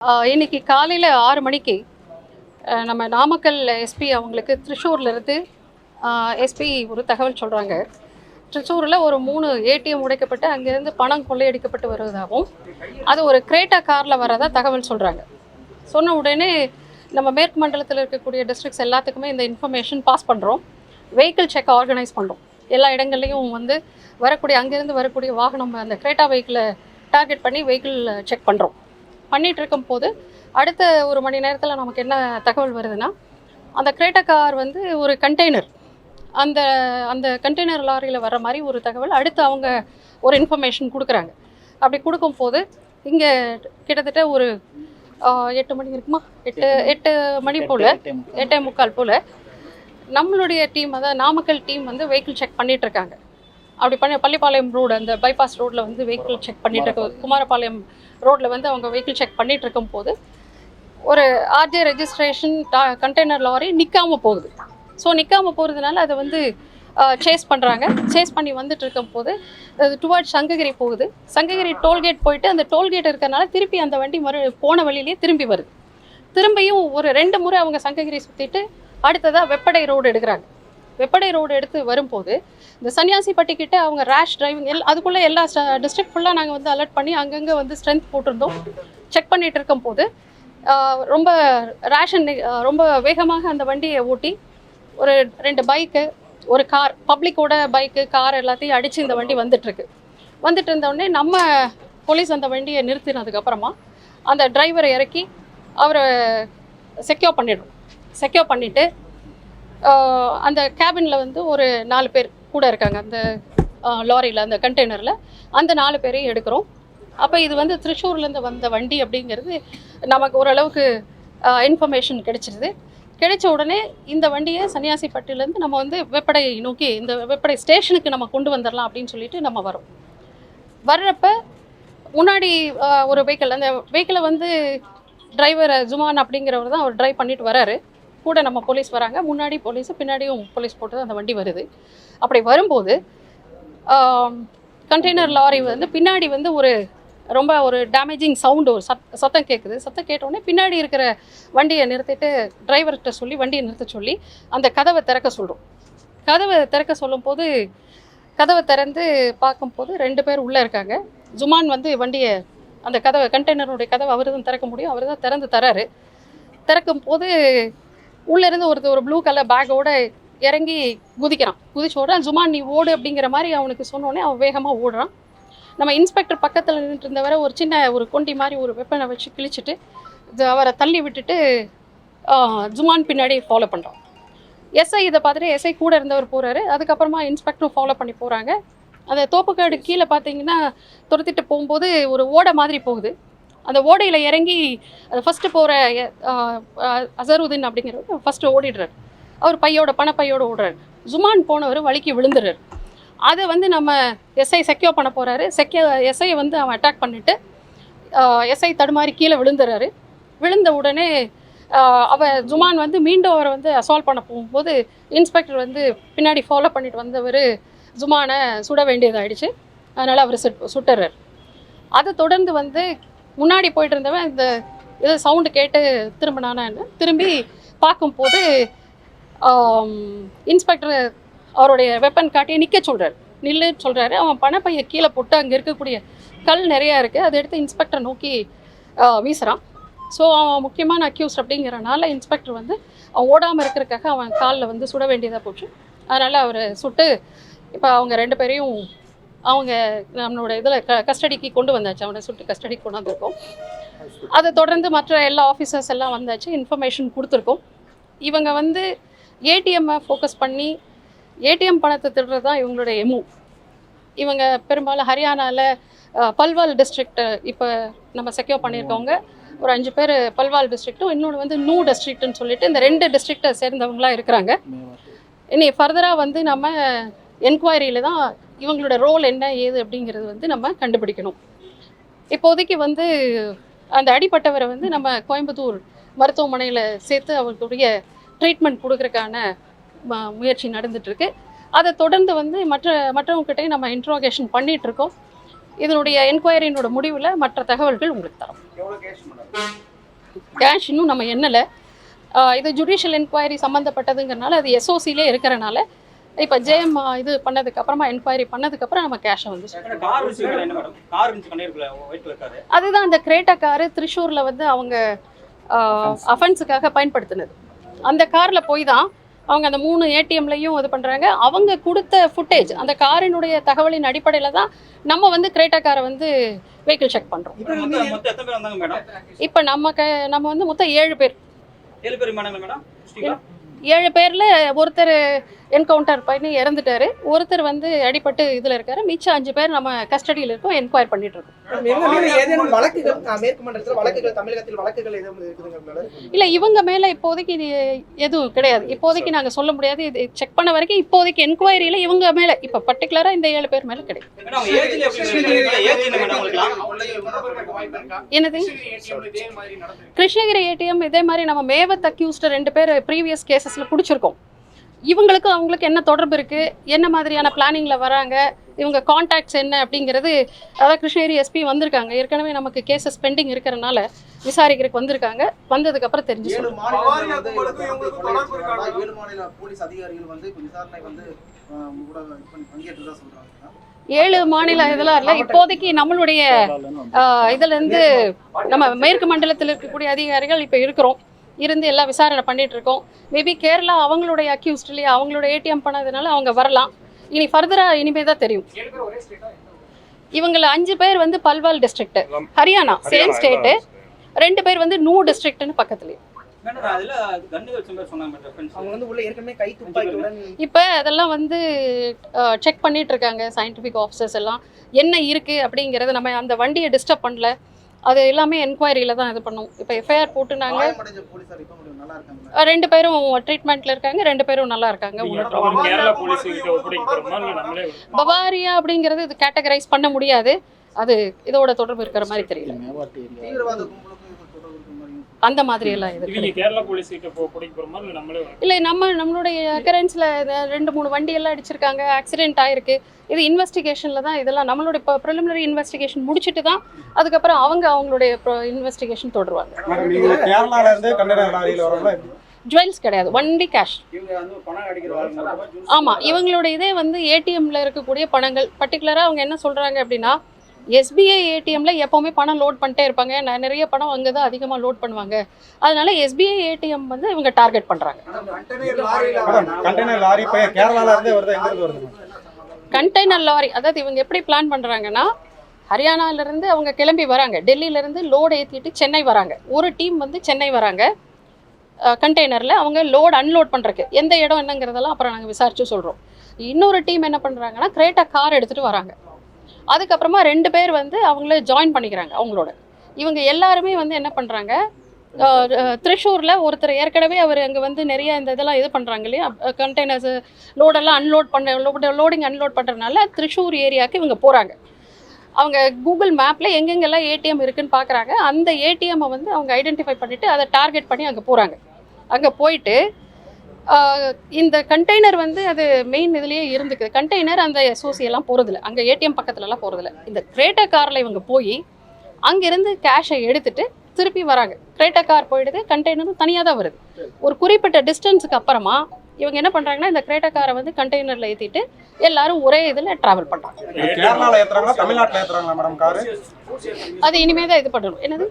இன்னைக்கு காலையில் ஆறு மணிக்கு நம்ம நாமக்கல் எஸ்பி அவங்களுக்கு திருச்சூர்லேருந்து எஸ்பி ஒரு தகவல் சொல்கிறாங்க திருச்சூரில் ஒரு மூணு ஏடிஎம் உடைக்கப்பட்டு அங்கேருந்து பணம் கொள்ளையடிக்கப்பட்டு வருவதாகவும் அது ஒரு கிரேட்டா காரில் வரதா தகவல் சொல்கிறாங்க சொன்ன உடனே நம்ம மேற்கு மண்டலத்தில் இருக்கக்கூடிய டிஸ்ட்ரிக்ஸ் எல்லாத்துக்குமே இந்த இன்ஃபர்மேஷன் பாஸ் பண்ணுறோம் வெஹிக்கிள் செக் ஆர்கனைஸ் பண்ணுறோம் எல்லா இடங்கள்லையும் வந்து வரக்கூடிய அங்கேருந்து வரக்கூடிய வாகனம் அந்த கிரேட்டா வெஹிக்கிளை டார்கெட் பண்ணி வெஹிக்கிள் செக் பண்ணுறோம் பண்ணிட்டு இருக்கும்போது அடுத்த ஒரு மணி நேரத்தில் நமக்கு என்ன தகவல் வருதுன்னா அந்த கிரேட்டா கார் வந்து ஒரு கண்டெய்னர் அந்த அந்த கண்டெய்னர் லாரியில் வர மாதிரி ஒரு தகவல் அடுத்து அவங்க ஒரு இன்ஃபர்மேஷன் கொடுக்குறாங்க. அப்படி கொடுக்கும்போது இங்கே கிட்டத்தட்ட ஒரு எட்டு மணி இருக்குமா? எட்டு எட்டு மணி. போல். எட்டே முக்கால். போல். நம்மளுடைய டீம் அதாவது நாமக்கல் டீம் வந்து வெஹிக்கிள் செக் பண்ணிட்டு இருக்காங்க அப்படி பண்ணி பள்ளிப்பாளையம் ரோடு அந்த பைபாஸ் ரோட்டில் வந்து வெஹிக்கிள் செக் பண்ணிட்டு இருக்க குமாரபாளையம் ரோட்டில் வந்து அவங்க வெஹிக்கிள் செக் பண்ணிட்டு இருக்கும்போது ஒரு ஆர்ஜே ரெஜிஸ்ட்ரேஷன் கண்டெய்னர் லாரி நிற்காம போகுது. ஸோ நிற்காம போகிறதுனால அதை வந்து சேஸ் பண்ணுறாங்க சேஸ் பண்ணி வந்துட்டு இருக்கும்போது அது டுவார்ட் சங்ககிரி போகுது. சங்ககிரி டோல்கேட் போயிட்டு அந்த டோல்கேட் இருக்கிறனால திருப்பி அந்த வண்டி மறு போன வழியிலேயே திரும்பி வருது. திரும்பியும் ஒரு ரெண்டு முறை அவங்க சங்ககிரி சுற்றிட்டு அடுத்ததாக வெப்படை ரோடு எடுக்கிறாங்க. வெப்படை ரோடு எடுத்து வரும்போது இந்த சன்னியாசிப்பட்டி கிட்ட அவங்க ரேஷ் டிரைவிங் எல் அதுக்குள்ளே எல்லா டிஸ்ட்ரிக்ட் ஃபுல்லாக நாங்கள் வந்து அலர்ட் பண்ணி அங்கங்கே வந்து ஸ்ட்ரென்த் போட்டிருந்தோம். செக் பண்ணிட்டு இருக்கும் போது ரொம்ப ரேஷன் ரொம்ப வேகமாக அந்த வண்டியை ஓட்டி ஒரு ரெண்டு பைக்கு ஒரு கார் பப்ளிக்கோட பைக்கு கார் எல்லாத்தையும் அடித்து இந்த வண்டி வந்துட்டுருக்கு. வந்துட்டு இருந்தோடனே நம்ம போலீஸ் அந்த வண்டியை நிறுத்தினதுக்கப்புறமா அந்த டிரைவரை இறக்கி அவரை செக்யூர் பண்ணிடுறோம். செக்யூர் பண்ணிவிட்டு அந்த கேபினில் வந்து ஒரு நாலு பேர் கூட இருக்காங்க. அந்த லாரியில் அந்த கண்டெய்னரில் அந்த நாலு பேரையும் எடுக்கிறோம். அப்போ இது வந்து திருச்சூர்லேருந்து வந்த வண்டி அப்படிங்கிறது நமக்கு ஓரளவுக்கு இன்ஃபர்மேஷன் கிடைச்சிருது. கிடைச்ச உடனே இந்த வண்டியை சன்னியாசிப்பட்டிலேருந்து நம்ம வந்து வெப்படை நோக்கி இந்த வெப்படை ஸ்டேஷனுக்கு நம்ம கொண்டு வந்துடலாம் அப்படின்னு சொல்லிட்டு நம்ம வரோம் வர்றப்ப முன்னாடி ஒரு வெஹிக்கிள் அந்த வெஹிக்கிளை வந்து டிரைவர் ஜுமான் அப்படிங்கிறவர் தான் அவர் டிரைவ் பண்ணிட்டு வராரு. கூட நம்ம போலீஸ் வராங்க. முன்னாடி போலீஸ் பின்னாடியும் போலீஸ் போட்டு அந்த வண்டி வருது. அப்படி வரும்போது கண்டெய்னர் லாரி வந்து பின்னாடி வந்து ஒரு ரொம்ப ஒரு டேமேஜிங் சவுண்டு ஒரு சத் சத்தம் கேட்குது சத்தம் கேட்டோடனே பின்னாடி இருக்கிற வண்டியை நிறுத்திட்டு டிரைவர்கிட்ட சொல்லி வண்டியை நிறுத்த சொல்லி அந்த கதவை திறக்க சொல்கிறோம் கதவை திறக்க சொல்லும்போது கதவை திறந்து பார்க்கும்போது ரெண்டு பேர் உள்ளே இருக்காங்க. ஜுமான் வந்து வண்டியை அந்த கதவை கண்டெய்னருடைய கதவை அவர் தான் திறக்க முடியும். அவர் தான் திறந்து தராரு. திறக்கும் போது உள்ளேருந்து ஒருத்தர் ஒரு ப்ளூ கலர் பேக்கோட இறங்கி குதிக்கிறான். குதிச்ச ஓடுறான் ஜுமான் நீ ஓடு அப்படிங்கிற மாதிரி அவனுக்கு சொன்னோடனே அவன் வேகமாக ஓடுறான். நம்ம இன்ஸ்பெக்டர் பக்கத்தில் நின்றுட்டு இருந்தவரை ஒரு சின்ன ஒரு கொண்டி மாதிரி ஒரு வெப்பனை வச்சு கிழிச்சிட்டு இது அவரை தள்ளி விட்டுட்டு ஜுமான் பின்னாடி ஃபாலோ பண்ணுறான் எஸ்ஐ இதை பார்த்துட்டு எஸ்ஐ கூட இருந்தவர் போகிறாரு அதுக்கப்புறமா இன்ஸ்பெக்டரும் ஃபாலோ பண்ணி போகிறாங்க அந்த தோப்புக்காடு கீழே பார்த்தீங்கன்னா துரத்திட்டு போகும்போது ஒரு ஓடை மாதிரி போகுது. அந்த ஓடையில் இறங்கி அது ஃபஸ்ட்டு போகிற அசருதீன் அப்படிங்கிறவர் ஃபஸ்ட்டு ஓடிடுறாரு. அவர் பையோட பணப்பையோடு ஓடுறாரு. ஜுமான் போனவர் வலிக்கு விழுந்துடுறார். அதை வந்து நம்ம எஸ்ஐ செக்யூர் பண்ண போகிறாரு செக்யூ எஸ்ஐ வந்து அவன் அட்டாக் பண்ணிவிட்டு எஸ்ஐ தடுமாறி கீழே விழுந்துறாரு விழுந்த உடனே ஆஹ், அவ ஜுமான் வந்து மீண்டும் அவரை வந்து அசால்வ் பண்ண போகும்போது இன்ஸ்பெக்டர் வந்து பின்னாடி ஃபாலோ பண்ணிட்டு வந்தவர் ஜுமானை சுட வேண்டியதாகிடுச்சு அதனால் அவர் சுட் சுட்டுறாரு. அதை தொடர்ந்து வந்து முன்னாடி போயிட்டு இருந்தவன் இந்த இது சவுண்டு கேட்டு திரும்பினானான்னு திரும்பி பார்க்கும்போது இன்ஸ்பெக்டர் அவருடைய வெப்பன் காட்டி நிற்க சொல்கிறார் நில்லுன்னு சொல்கிறாரு அவன் பணப்பையை கீழே போட்டு அங்கே இருக்கக்கூடிய கல் நிறையா இருக்குது அதை எடுத்து இன்ஸ்பெக்டர் நோக்கி வீசுகிறான் ஸோ அவன் முக்கியமான அக்யூஸ் அப்படிங்கிறனால இன்ஸ்பெக்டர் வந்து அவன் ஓடாமல் இருக்கிறதுக்காக அவன் காலில் வந்து சுட வேண்டியதாக போச்சு. அதனால் அவர் சுட்டு இப்போ அவங்க ரெண்டு பேரையும் அவங்க நம்மளோட இதில் க கஸ்டடிக்கு கொண்டு வந்தாச்சு. அவனை சுட்டு கஸ்டடிக்கு கொண்டு வந்திருக்கோம் அதை தொடர்ந்து மற்ற எல்லா ஆஃபீஸர்ஸ் எல்லாம் வந்தாச்சு. இன்ஃபர்மேஷன் கொடுத்துருக்கோம். இவங்க வந்து ஏடிஎம்மை ஃபோக்கஸ் பண்ணி ஏடிஎம் பணத்தை திருடுறது தான் இவங்களுடைய எமு இவங்க பெரும்பாலும் ஹரியானாவில் பல்வால் டிஸ்ட்ரிக்ட் இப்போ நம்ம செக்யூர் பண்ணியிருக்கவங்க. ஒரு அஞ்சு பேர் பல்வால் டிஸ்ட்ரிக்ட்டும் இன்னொன்று வந்து நூ டிஸ்ட்ரிக்ட்னு சொல்லிட்டு இந்த ரெண்டு டிஸ்ட்ரிக்டை சேர்ந்தவங்களாம் இருக்கிறாங்க. இனி ஃபர்தராக வந்து நம்ம என்கொயரியில் தான் இவங்களோட ரோல் என்ன ஏது அப்படிங்கிறது வந்து நம்ம கண்டுபிடிக்கணும். இப்போதைக்கு வந்து அந்த அடிப்பட்டவரை வந்து நம்ம கோயம்புத்தூர் மருத்துவமனையில் சேர்த்து அவர்களுடைய ட்ரீட்மெண்ட் கொடுக்கறதுக்கான ம- முயற்சி நடந்துட்டுருக்கு. அதை தொடர்ந்து வந்து மற்ற மற்றவங்ககிட்டயும் நம்ம இன்ட்ரோகேஷன் பண்ணிகிட்ருக்கோம் இதனுடைய என்கொயரியினோட முடிவில் மற்ற தகவல்கள் உங்களுக்கு தரோம். கேஷ் இன்னும் நம்ம எண்ணலை. இது ஜுடிஷியல் என்கொயரி சம்மந்தப்பட்டதுங்கிறனால அது எஸ்ஓசிலே இருக்கிறனால இப்போ ஜேஎம் இது பண்ணதுக்கு அப்புறமா என்கொயரி பண்ணதுக்கு அப்புறம் நம்ம கேஷை வந்து அதுதான் அந்த கிரேட்டா காரு திருஷூரில் வந்து அவங்க அஃபென்ஸுக்காக பயன்படுத்தினது. அந்த காரில் போய் தான் அவங்க அந்த மூணு ஏடிஎம்லையும் இது பண்ணுறாங்க அவங்க கொடுத்த ஃபுட்டேஜ் அந்த காரினுடைய தகவலின் அடிப்படையில் தான் நம்ம வந்து கிரேட்டா காரை வந்து வெஹிக்கிள் செக் பண்ணுறோம் இப்போ நம்ம க நம்ம வந்து மொத்தம் ஏழு பேர். ஏழு பேர் ஏழு பேரில் ஒருத்தர் என்கவுண்டர் பண்ணி இறந்துட்டாரு. ஒருத்தர் வந்து அடிபட்டு இதில் இருக்காரு. மிச்சம் அஞ்சு பேர் நம்ம கஸ்டடியில் இருக்கோம் என்கொயர் பண்ணிட்டு இருக்கோம். வழக்குகள் இல்லை இவங்க மேலே இப்போதைக்கு இது எதுவும் கிடையாது. இப்போதைக்கு நாங்கள் சொல்ல முடியாது. இது செக் பண்ண வரைக்கும் இப்போதைக்கு என்கொயரியில் இவங்க மேலே இப்போ பர்டிகுலராக இந்த ஏழு பேர் மேலே கிடையாது. என்னது? கிருஷ்ணகிரி ஏடிஎம் இதே மாதிரி நம்ம மேவத் அக்யூஸ்டு ரெண்டு பேர் ப்ரீவியஸ் கேசஸில் பிடிச்சிருக்கோம். இவங்களுக்கும் அவங்களுக்கு என்ன தொடர்பு இருக்குது என்ன மாதிரியான பிளானிங்கில் வராங்க? இவங்க காண்டாக்ட்ஸ் என்ன அப்படிங்கிறது அதான் கிருஷ்ணகிரி எஸ்பி வந்திருக்காங்க. ஏற்கனவே நமக்கு கேசஸ் பெண்டிங் இருக்கிறனால விசாரிக்கிறதுக்கு வந்திருக்காங்க. வந்ததுக்கப்புறம் தெரிஞ்சு ஏழு மாநில இதெல்லாம் இல்லை. இப்போதைக்கு நம்மளுடைய ஆஹ், இதுல இருந்து நம்ம மேற்கு மண்டலத்தில் இருக்கக்கூடிய அதிகாரிகள் இப்போ இருக்கிறோம். இருந்து எல்லாம் விசாரணை பண்ணிட்டு இருக்கோம். மேபி கேரளா அவங்களுடைய அக்யூஸ்ட் இல்லையா? அவங்களோட ஏடிஎம் பண்ணதுனால அவங்க வரலாம். இனி ஃபர்தராக இனிமே தான் தெரியும். இவங்கள அஞ்சு பேர் வந்து Palwal district Haryana same state ரெண்டு பேர் வந்து நூ டிஸ்ட்ரிக்ட்னு பக்கத்துலேயே. இப்போ அதெல்லாம் வந்து செக் பண்ணிட்டு இருக்காங்க சயின்டிஃபிக் ஆஃபீஸர்ஸ் எல்லாம். என்ன இருக்குது அப்படிங்கிறத நம்ம அந்த வண்டியை டிஸ்டர்ப் பண்ணல. அது எல்லாமே என்கொயரியில் தான் இது பண்ணோம். இப்போ எஃப்ஐஆர் போட்டுனாங்க. ரெண்டு பேரும் ட்ரீட்மெண்ட்டில் இருக்காங்க ரெண்டு பேரும் நல்லா இருக்காங்க. பவாரியா அப்படிங்கிறது இது கேட்டகரைஸ் பண்ண முடியாது. அது இதோட தொடர்பு இருக்கிற மாதிரி தெரியல தீவிரவாத கும்பலுக்கும் இது தொடர்பு இருக்கிற மாதிரியும் அந்த மாதிரி எல்லாம் இது இவங்க கேரளா போலீஸ் இல்ல நம்மளே இல்லை நம்ம நம்மளுடைய அக்கரன்ஸில் ரெண்டு மூணு வண்டி எல்லாம் அடிச்சிருக்காங்க ஆக்சிடென்ட் ஆயிருக்கு. இது இன்வெஸ்டிகேஷனில் தான் இதெல்லாம் நம்மளுடைய இப்போ ப்ரிலிமினரி இன்வெஸ்டிகேஷன் முடிச்சுட்டு தான் அதுக்கப்புறம் அவங்க அவங்களுடைய இன்வெஸ்டிகேஷன் தொடருவாங்க? ஜுவல்ஸ் கிடையாது ஒன்லி கேஷ் ஆமாம் இவங்களோட இதே வந்து ஏடிஎம்ல இருக்கக்கூடிய பணங்கள். பர்டிகுலராக அவங்க என்ன சொல்கிறாங்க அப்படின்னா எஸ்பிஐ ஏடிஎம்ல எப்போவுமே பணம் லோட் பண்ணிட்டே இருப்பாங்க. ந- நிறைய பணம் அங்கே தான் அதிகமாக லோட் பண்ணுவாங்க. அதனால எஸ்பிஐ ஏடிஎம் வந்து இவங்க டார்கெட் பண்ணுறாங்க கண்டெய்னர் லாரி இப்ப கேரளால இருந்தே வருது எங்க இருந்து வருது மேடம்? கண்டெய்னர் லாரி அதாவது இவங்க எப்படி பிளான் பண்ணுறாங்கன்னா ஹரியானாலேருந்து அவங்க கிளம்பி வராங்க. டெல்லியிலேருந்து லோடு ஏற்றிட்டு சென்னை வராங்க. ஒரு டீம் வந்து சென்னை வராங்க. கண்டெய்னரில் அவங்க லோட் அன்லோட் பண்ணுறக்கு எந்த இடம் என்னங்கிறதெல்லாம் அப்புறம் நாங்கள் விசாரித்து சொல்கிறோம் இன்னொரு டீம் என்ன பண்ணுறாங்கன்னா கிரேட்டா கார் எடுத்துகிட்டு வராங்க. அதுக்கப்புறமா ரெண்டு பேர் வந்து அவங்கள ஜாயின் பண்ணிக்கிறாங்க அவங்களோட. இவங்க எல்லாருமே வந்து என்ன பண்ணுறாங்க திருஷூரில் ஒருத்தர் ஏற்கனவே அவர் அங்கே வந்து நிறைய இந்த இதெல்லாம் இது பண்ணுறாங்க இல்லையா? கண்டெய்னர்ஸ் லோடெல்லாம் அன்லோட் பண்ண லோடிங் அன்லோட் பண்ணுறதுனால திருஷூர் ஏரியாவுக்கு இவங்க போகிறாங்க அவங்க கூகுள் மேப்பில் எங்கெங்கெல்லாம் ஏடிஎம் இருக்குன்னு பார்க்குறாங்க அந்த ஏடிஎம்மை வந்து அவங்க ஐடென்டிஃபை பண்ணிவிட்டு அதை டார்கெட் பண்ணி அங்கே போகிறாங்க அங்கே போயிட்டு இந்த கண்டெய்னர் வந்து அது மெயின் இதுலேயே இருந்துக்குது. கண்டெய்னர் அந்த எஸ்ஓசி எல்லாம் போகிறதில்ல அங்கே ஏடிஎம் பக்கத்துலலாம் போகிறதில்ல இந்த கிரேட்டா காரில் இவங்க போய் அங்கேருந்து கேஷை எடுத்துட்டு திருப்பி வராங்க. கிரேட்டா கார் போயிடுது கண்டெய்னரும் தனியாக தான் வருது. ஒரு குறிப்பிட்ட டிஸ்டன்ஸுக்கு அப்புறமா இவங்க என்ன பண்ணுறாங்கன்னா இந்த கிரேட்டா காரை வந்து கண்டெய்னரில் ஏற்றிட்டு எல்லாரும் ஒரே இதில் ட்ராவல் பண்ணுறாங்க அது இனிமே தான் இது பண்ணணும். என்னது?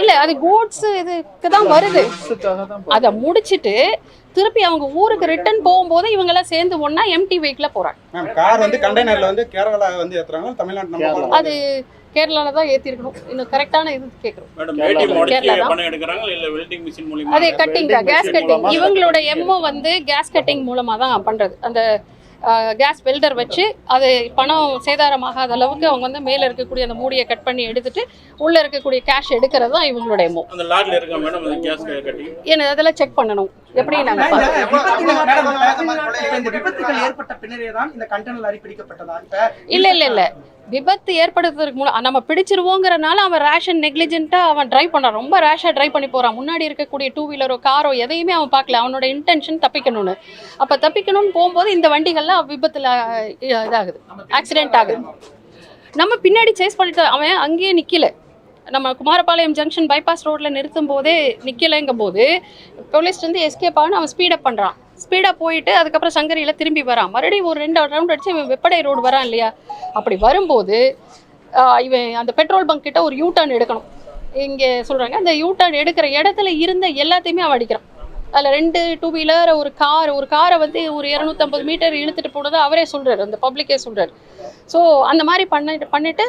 இல்ல அது கூட்ஸ் இதுக்கு தான் வருது. அதை முடிச்சிட்டு திருப்பி அவங்க ஊருக்கு ரிட்டர்ன் போகும்போது இவங்க எல்லாம் சேர்ந்து ஒண்ணா எம்டி வெஹிக்கிள போறாங்க. மேம் கார் வந்து கண்டெய்னர்ல வந்து கேரளா வந்து ஏத்துறாங்களா? தமிழ்நாட்டு. அது கேரளால தான் ஏத்திருக்கணும். இன்னும் கரெக்டான இது கேட்கறோம் மேடம் கேரளா ஏடிஎம் உடைச்சு தான். பணம் எடுக்கிறாங்க இல்ல வெல்டிங் மிஷின் மூலியமா? அதே கட்டிங் தான் கேஸ் கட்டிங் இவங்களோட எம்ஓ வந்து கேஸ் கட்டிங் மூலமா தான் பண்றது. அந்த கேஸ் வெல்டர் வச்சு அது பணம் சேதாரமாகாத அளவுக்கு அவங்க வந்து மேலே இருக்கக்கூடிய அந்த மூடியை கட் பண்ணி எடுத்துட்டு உள்ள இருக்கக்கூடிய கேஷ் எடுக்கிறது தான் இவங்களோட எம்ஓ அந்த லாட்ல இருக்க மேடம் அந்த கேஸ் கட்டி? ஏன்னா அதெல்லாம் செக் பண்ணணும். எப்படி இல்ல இல்ல இல்ல விபத்து ஏற்படுத்துறதுக்கு முன்னாடி நம்ம பிடிச்சிருவோங்கிறனால அவன் ரேஷன் நெக்லிஜென்ட்டா அவன் டிரைவ் பண்றான். ரொம்ப ரேஷா டிரைவ் பண்ணி போறான். முன்னாடி இருக்கக்கூடிய டூ வீலரோ காரோ எதையுமே அவன் பார்க்கல. அவனோட இன்டென்ஷன் தப்பிக்கணும்னு. அப்ப தப்பிக்கணும்னு போகும்போது இந்த வண்டிகள்லாம் விபத்துல அஹ், இதாகுது. ஆக்சிடென்ட் ஆகுது. நம்ம பின்னாடி சேஸ் பண்ணிட்டு அவன் அங்கேயே நிக்கல. நம்ம குமாரபாளையம் ஜங்ஷன் பைபாஸ் ரோட்டில் நிறுத்தும் போதே நிற்கலைங்கும் போது போலீஸ் வந்து எஸ்கேப் ஆகணும் அவன் ஸ்பீடப் பண்ணுறான் ஸ்பீடாக போயிட்டு அதுக்கப்புறம் சங்கரியில் திரும்பி வரான். மறுபடியும் ஒரு ரெண்டு ரவுண்ட் அடிச்சு இவன் வெப்படை ரோடு வரான் இல்லையா? அப்படி வரும்போது இவன் அந்த பெட்ரோல் பங்க் கிட்ட ஒரு யூ டர்ன் எடுக்கணும். இங்கே சொல்கிறாங்க அந்த யூ டர்ன் எடுக்கிற இடத்துல இருந்த எல்லாத்தையுமே அவன் அடிக்கிறான். அதில் ரெண்டு டூ வீலர் ஒரு கார் ஒரு காரை வந்து ஒரு இரநூத்தம்பது மீட்டர் இழுத்துட்டு போனதை அவரே சொல்கிறார் அந்த பப்ளிக்கே சொல்கிறார் ஸோ அந்த மாதிரி பண்ணிட்டு பண்ணிட்டு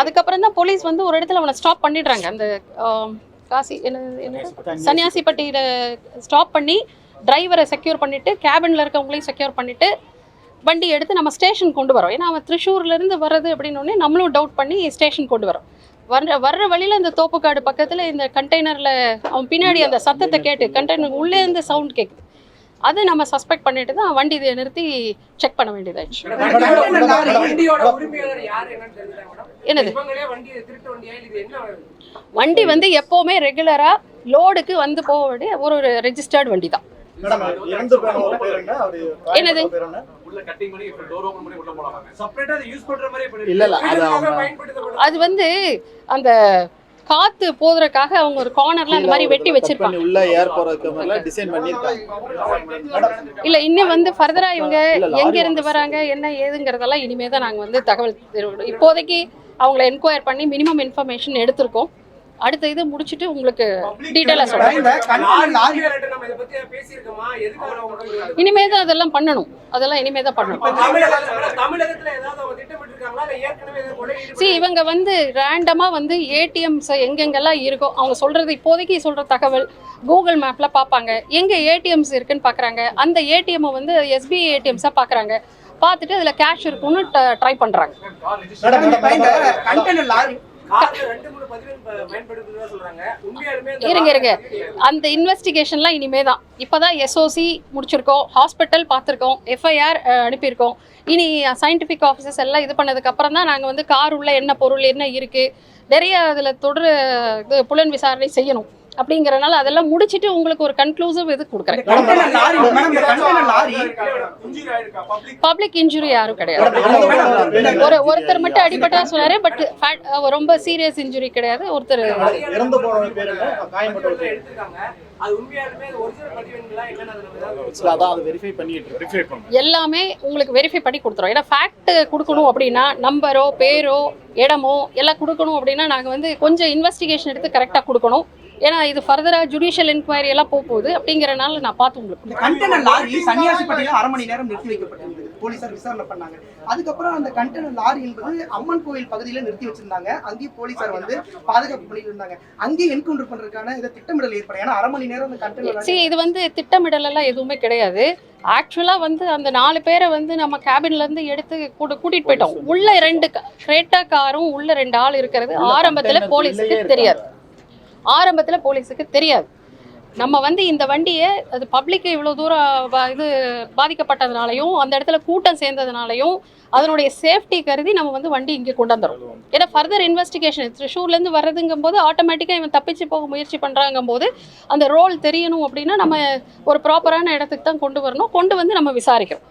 அதுக்கப்புறம் தான் போலீஸ் வந்து ஒரு இடத்துல அவனை ஸ்டாப் பண்ணிடுறாங்க. அந்த காசி என்ன என்ன சன்னியாசிப்பட்டியில் ஸ்டாப் பண்ணி டிரைவரை செக்யூர் பண்ணிவிட்டு கேபினில் இருக்கவங்களையும் செக்யூர் பண்ணிவிட்டு வண்டி எடுத்து நம்ம ஸ்டேஷன் கொண்டு வரோம். ஏன்னா அவன் திருஷூர்லேருந்து வர்றது அப்படின்னோடனே நம்மளும் டவுட் பண்ணி ஸ்டேஷன் கொண்டு வரோம். வர்ற வர்ற வழியில் இந்த தோப்புக்காடு பக்கத்தில் இந்த கண்டெய்னரில் அவன் பின்னாடி அந்த சத்தத்தை கேட்டு கண்டெய்னர் உள்ளே இருந்து சவுண்ட் கேட்குது அது நம்ம சஸ்பெக்ட் பண்ணிட்டு தான் வண்டி இதை நிறுத்தி செக் பண்ண வேண்டியதாச்சு என்னது? வண்டி வந்து எப்போவுமே ரெகுலராக லோடுக்கு வந்து போக வேண்டிய ஒரு ஒரு ரெஜிஸ்டர்டு வண்டி தான் என்னது? பேர் என்ன? உள்ள கட்டிங் பண்ணி டோர் ஓபன் பண்ணி உள்ள போலாம் செப்பரேட்டா அதை யூஸ் பண்ற மாதிரி பண்ணி இல்ல, இல்ல, அது அவங்க- பயன்படுத்தப்படும் அது வந்து அந்த காத்து போதுறதுக்காக அவங்க ஒரு கார்னர்ல அந்த மாதிரி வெட்டி வச்சிருப்பாங்க. உள்ள ஏர் போறதுக்கு டிசைன் பண்ணிருக்காங்க இல்ல இன்னும் வந்து ஃபர்தரா இவங்க எங்க இருந்து வராங்க என்ன ஏதுங்கிறதெல்லாம் இனிமே தான் நாங்க வந்து தகவல் இப்போதைக்கு அவங்கள என்கொயர் பண்ணி மினிமம் இன்ஃபர்மேஷன் எடுத்திருக்கோம். அடுத்த இது முடிச்சிட்டு உங்களுக்கு டீட்டெயிலாக அவங்க இனிமே தான் அதெல்லாம் பண்ணணும். அதெல்லாம் இனிமே தான் பண்ணணும். தமிழகத்துல தமிழகத்துல ஏதாவது அவங்க திட்டமிட்டு இருக்காங்களா இல்ல ஏற்கனவே ஏதாவது கொலை சி இவங்க வந்து ரேண்டமாக வந்து ஏடிஎம்ஸ் எங்கெங்கெல்லாம் இருக்கோ அவங்க சொல்கிறது இப்போதைக்கு சொல்கிற தகவல் கூகுள் மேப்பில் பார்ப்பாங்க எங்கே ஏடிஎம்ஸ் இருக்குன்னு பார்க்குறாங்க அந்த ஏடிஎம்மை வந்து எஸ்பிஐ ஏடிஎம்ஸாக பார்க்குறாங்க பார்த்துட்டு அதில் கேஷ் இருக்குன்னு ட்ரை பண்ணுறாங்க இருங்க, இருங்க. அந்த இன்வெஸ்டிகேஷன்லாம் இனிமே தான் இப்போ தான் எஸ்ஓசி முடிச்சிருக்கோம். ஹாஸ்பிட்டல் பார்த்துருக்கோம். எஃப்ஐஆர் அனுப்பியிருக்கோம். இனி சயின்டிஃபிக் ஆஃபீஸர்ஸ் எல்லாம் இது பண்ணதுக்கு அப்புறம் தான் நாங்கள் வந்து கார் உள்ள என்ன பொருள் என்ன இருக்குது நிறைய அதில் தொடர் இது புலன் விசாரணை செய்யணும். அப்படிங்கறனால அதெல்லாம் முடிச்சிட்டு உங்களுக்கு ஒரு கன்க்ளூசிவ் இது கொடுக்குறேன். பப்ளிக் பப்ளிக் இன்ஜுரி யாரும் கிடையாது. ஒரு ஒருத்தர் மட்டும் அடிபட்டா சொன்னாரு பட் ரொம்ப சீரியஸ் இன்ஜுரி கிடையாது. ஒருத்தர் எல்லாமே உங்களுக்கு வெரிஃபை பண்ணி கொடுத்துரும் ஏன்னா ஃபேக்ட் கொடுக்கணும் அப்படின்னா நம்பரோ பேரோ இடமோ எல்லாம் கொடுக்கணும் அப்படின்னா நாங்கள் வந்து கொஞ்சம் இன்வெஸ்டிகேஷன் எடுத்து கரெக்டாக கொடுக்கணும். ஏன்னா இது ஃபர்தராக ஜுடிஷியல் என்கொயரி எல்லாம் போக போகுது அப்படிங்கறனால நான் பார்த்து உங்களுக்கு லாரி சன்னியாசிப்பட்டியில அரை மணி நேரம் நிறுத்தி வைக்கப்பட்டிருந்தது. போலீசார் விசாரணை பண்ணாங்க. அதுக்கப்புறம் அந்த கண்டெய்னர் லாரி என்பது அம்மன் கோயில் பகுதியில நிறுத்தி வச்சிருந்தாங்க. அங்கேயும் போலீசார் வந்து பாதுகாப்பு பண்ணிட்டு இருந்தாங்க. அங்கேயும் என்கவுண்டர் பண்றதுக்கான இதை திட்டமிடல் ஏற்படும் ஏன்னா அரை மணி நேரம் அந்த கண்டெய்னர் லாரி சரி இது வந்து திட்டமிடல் எல்லாம் எதுவுமே கிடையாது. ஆக்சுவலாக வந்து அந்த நாலு பேரை வந்து நம்ம கேபின்ல இருந்து எடுத்து கூட்டு கூட்டிட்டு போயிட்டோம். உள்ள ரெண்டு கிரேட்டா காரும் உள்ள ரெண்டு ஆள் இருக்கிறது ஆரம்பத்துல போலீஸுக்கு தெரியாது. ஆரம்பத்தில் போலீஸுக்கு தெரியாது. நம்ம வந்து இந்த வண்டியை அது பப்ளிக்கு இவ்வளோ தூரம் இது பாதிக்கப்பட்டதுனாலையும் அந்த இடத்துல கூட்டம் சேர்ந்ததுனாலையும் அதனுடைய சேஃப்டி கருதி நம்ம வந்து வண்டி இங்கே கொண்டு வந்துடும் ஏன்னா ஃபர்தர் இன்வெஸ்டிகேஷன் திருஷூர்லேருந்து வர்றதுங்கும் போது ஆட்டோமேட்டிக்காக இவன் தப்பிச்சு போக முயற்சி பண்ணுறாங்கும் போது அந்த ரோல் தெரியணும் அப்படின்னா நம்ம ஒரு ப்ராப்பரான இடத்துக்கு தான் கொண்டு வரணும். கொண்டு வந்து நம்ம விசாரிக்கிறோம்.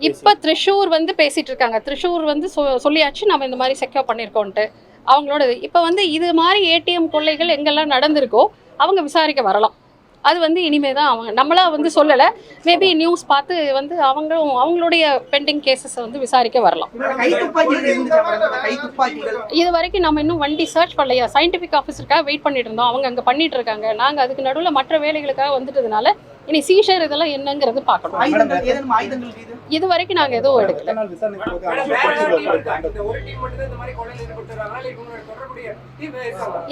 இப்போ த்ரிஷூர் வந்து பேசிட்டு இருக்காங்க. த்ரிஷூர் வந்து சொ- சொல்லியாச்சு நம்ம இந்த மாதிரி செக்யூர் பண்ணியிருக்கோன்ட்டு அவங்களோட இப்போ வந்து இது மாதிரி ஏடிஎம் கொள்ளைகள் எங்கெல்லாம் நடந்திருக்கோ அவங்க விசாரிக்க வரலாம். அது வந்து இனிமே தான் அவங்க நம்மளா வந்து சொல்லலை. மேபி நியூஸ் பார்த்து வந்து அவங்களும் அவங்களுடைய பெண்டிங் கேசஸை வந்து விசாரிக்க வரலாம். இது வரைக்கும் நம்ம இன்னும் வண்டி சர்ச் பண்ணலையா? சயின்டிஃபிக் ஆஃபீஸருக்காக வெயிட் பண்ணிட்டு இருந்தோம். அவங்க அங்கே பண்ணிட்டு இருக்காங்க. நாங்கள் அதுக்கு நடுவில் மற்ற வேலைகளுக்காக வந்துட்டதுனால இனி சீஷர் இதெல்லாம் என்னங்கிறது பார்க்கணும். இது வரைக்கும் நாங்கள் எதுவும் எடுக்கல.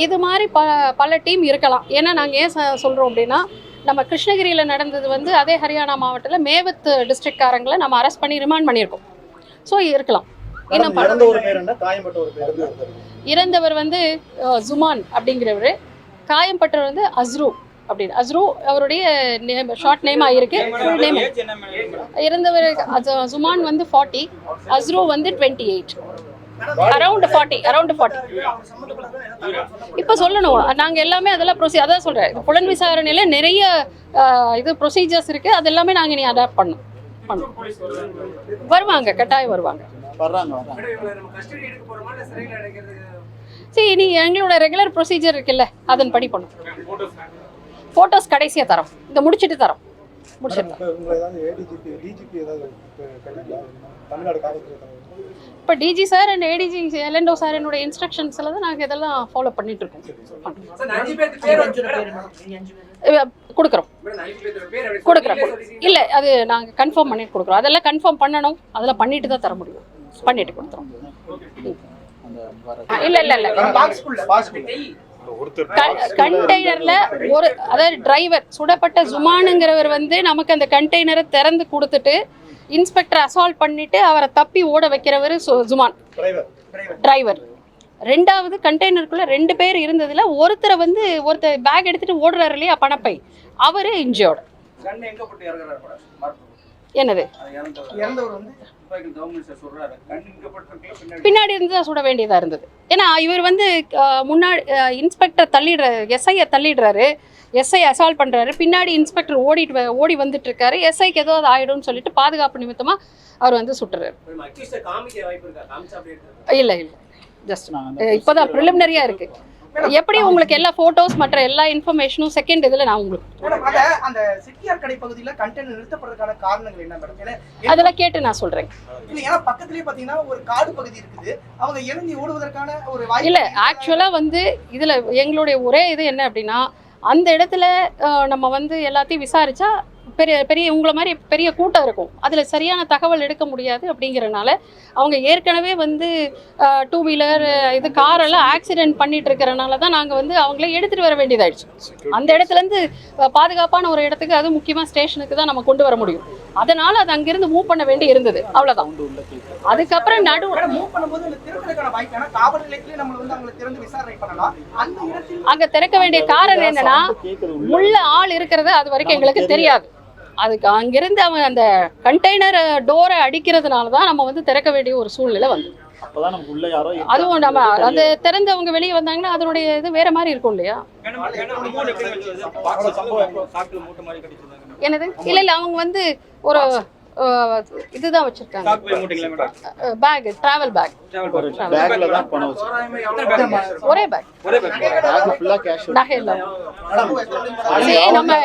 இது மாதிரி ப பல டீம் இருக்கலாம். ஏன்னா நாங்கள் ஏன் சொல்றோம் அப்படின்னா நம்ம கிருஷ்ணகிரியில் நடந்தது வந்து அதே ஹரியானா மாவட்டத்தில் மேவத் டிஸ்ட்ரிக்ட்காரங்களை நம்ம அரெஸ்ட் பண்ணி ரிமாண்ட் பண்ணியிருக்கோம். ஸோ இருக்கலாம். இன்னும் மேடம், இறந்த ஒரு பேர். என்ன? காயம்பட்ட ஒரு பேர் இறந்தவர் வந்து ஜுமான் அப்படிங்கிறவர். காயம்பட்டவர் வந்து அஸ்ரு. அப்படின்னு. அஸ்ரு அவருடைய நேம் ஷார்ட் நேமாக இருக்கு ஃபுல் நேம் அஜ- ஜுமான் வந்து ஃபார்ட்டி அஸ்ரு வந்து twenty eight around forty around forty இப்போ சொல்லணும். நாங்கள் எல்லாமே அதெல்லாம் ப்ரொசீ அதான் சொல்கிறேன் புலன் விசாரணையில் நிறைய இது ப்ரொசீஜர்ஸ் இருக்குது அது எல்லாமே நாங்கள் இனி அடாப்ட் பண்ணோம். பண்ணுறோம் வருவாங்க கட்டாயம் வருவாங்க. சரி நீ எங்களோட ரெகுலர் ப்ரொசீஜர் இருக்குல்ல அதன்படி பண்ணும். போட்டோஸ் ஃபோட்டோஸ் கடைசியாக தரோம். இந்த முடிச்சிட்டு தரோம். இப்போ டிஜி சார் அண்ட் ஏடிஜி எலண்டோ சார் என்னோட இன்ஸ்ட்ரக்ஷன்ஸில் தான் நாங்கள் இதெல்லாம் ஃபாலோ பண்ணிட்டு இருக்கோம். கொடுக்குறோம். கொடுக்குறோம். இல்லை அது நாங்கள் கன்ஃபார்ம் பண்ணிட்டு கொடுக்குறோம். அதெல்லாம் கன்ஃபார்ம் பண்ணணும். அதெல்லாம் பண்ணிட்டு தான் தர முடியும். பண்ணிட்டு கொடுத்துறோம். இல்ல இல்ல இல்ல. கண்டெய்னர்ல ஒரு அதாவது டிரைவர் சுடப்பட்ட ஜுமானுங்கிறவர் வந்து நமக்கு அந்த கண்டெய்னரை திறந்து கொடுத்துட்டு இன்ஸ்பெக்டர் அசால்ட் பண்ணிட்டு அவரை தப்பி ஓட வைக்கிறவர் சு- ஜுமான். டிரைவர் டிரைவர் ரெண்டாவது கண்டெய்னருக்குள்ள ரெண்டு பேர் இருந்ததுல ஒருத்தரை வந்து ஒருத்தர் பேக் எடுத்துட்டு ஓடுறாரு இல்லையா பணப்பை. அவரு இன்ஜியோட என்னது? பின்னாடி இருந்து தான் சுட வேண்டியதா இருந்தது. ஏன்னா இவர் வந்து முன்னாடி இன்ஸ்பெக்டர் தள்ளிடுற எஸ்ஐயை தள்ளிடுறாரு. எஸ்ஐ அசால்ட் பண்றாரு. பின்னாடி இன்ஸ்பெக்டர் ஓடிட்டு ஓடி வந்துட்டு இருக்காரு எஸ்ஐக்கு ஏதோ அது ஆயிடும்னு சொல்லிட்டு பாதுகாப்பு நிமித்தமா அவர் வந்து சுட்டுறாரு. இல்ல இல்ல. ஜஸ்ட் இப்போதான் ப்ரிலிமினரியா இருக்கு. எப்படி உங்களுக்கு எல்லா போட்டோஸ் மற்ற எல்லா இன்ஃபர்மேஷனும் செகண்ட் இதுல நான் உங்களுக்கு மேடம் அந்த அந்த சிட்டியார் கடை பகுதியில கண்டெய்னர் நிறுத்தப்படுறதுக்கான காரணங்கள் என்ன மேடம்? ஏன்னா அதெல்லாம் கேட்டு நான் சொல்றேன். இல்ல ஏன்னா பக்கத்துலயே பாத்தீங்கன்னா ஒரு காடு பகுதி இருக்குது. அவங்க இறங்கி ஓடுவதற்கான ஒரு வாய்ப்பு இல்ல? ஆக்சுவலா வந்து இதுல எங்களுடைய ஒரே இது என்ன அப்படின்னா அந்த இடத்துல நம்ம வந்து எல்லாத்தையும் விசாரிச்சா பெரிய பெரிய உங்களை மாதிரி பெரிய கூட்டம் இருக்கும். அதில் சரியான தகவல் எடுக்க முடியாது அப்படிங்கிறனால அவங்க ஏற்கனவே வந்து டூ வீலர் இது காரெல்லாம் ஆக்சிடென்ட் பண்ணிட்டு இருக்கிறனால தான் நாங்கள் வந்து அவங்கள எடுத்துகிட்டு வர வேண்டியதாயிடுச்சு. அந்த இடத்துலேருந்து பாதுகாப்பான ஒரு இடத்துக்கு அது முக்கியமாக ஸ்டேஷனுக்கு தான் நம்ம கொண்டு வர முடியும். அதனால் அது அங்கிருந்து மூவ் பண்ண வேண்டி இருந்தது. அவ்வளோதான் அதுக்கப்புறம் நடு அங்கே திறக்க வேண்டிய காரணம் என்னன்னா உள்ள. ஆள் இருக்கிறது அது வரைக்கும் எங்களுக்கு தெரியாது. அதுக்கு அங்கிருந்து அவன் அந்த கண்டெய்னர் டோரை அடிக்கிறதுனால தான் நம்ம வந்து திறக்க வேண்டிய ஒரு சூழ்நிலை வந்து அப்பதான் நமக்கு உள்ள யாரோ அதுவும் நம்ம அந்த திறந்து அவங்க வெளியே வந்தாங்கன்னா அதனுடைய இது வேற மாதிரி இருக்கும் இல்லையா? என்னது? இல்ல இல்ல அவங்க வந்து ஒரு இதுதான் வச்சிருக்காங்க. பேக் டிராவல் பேக் டிராவல் பேக்ல தான் பணம் எவ்வளவு ஒரே பேக் ஒரே பேக் பேக் ஃபுல்லா கேஷ் நகை நம்ம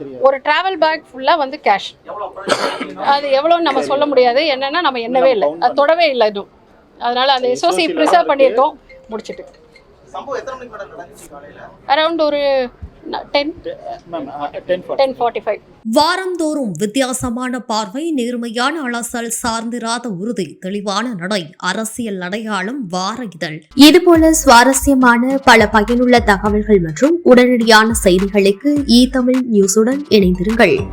தெரியாது. ஒரு டிராவல் பேக் ஃபுல்லா வந்து கேஷ் அது எவ்வளோன்னு நம்ம சொல்ல முடியாது. என்னன்னா நம்ம எண்ணவே இல்லை. அது தொடவே இல்லை இதுவும் அதனால அந்த எஸ்ஓசி ப்ரிசர்வ் பண்ணியிருக்கோம் முடிச்சிட்டு. அரௌண்ட் ஒரு ஃபைவ் வாரந்தோறும் வித்தியாசமான பார்வை நேர்மையான அலசல் சார்ந்திராத உறுதி தெளிவான நடை அரசியல் அடையாளம் வார இதழ். இதுபோல சுவாரஸ்யமான பல பயனுள்ள தகவல்கள் மற்றும் உடனடியான செய்திகளுக்கு இ தமிழ் நியூஸுடன் இணைந்திருங்கள்.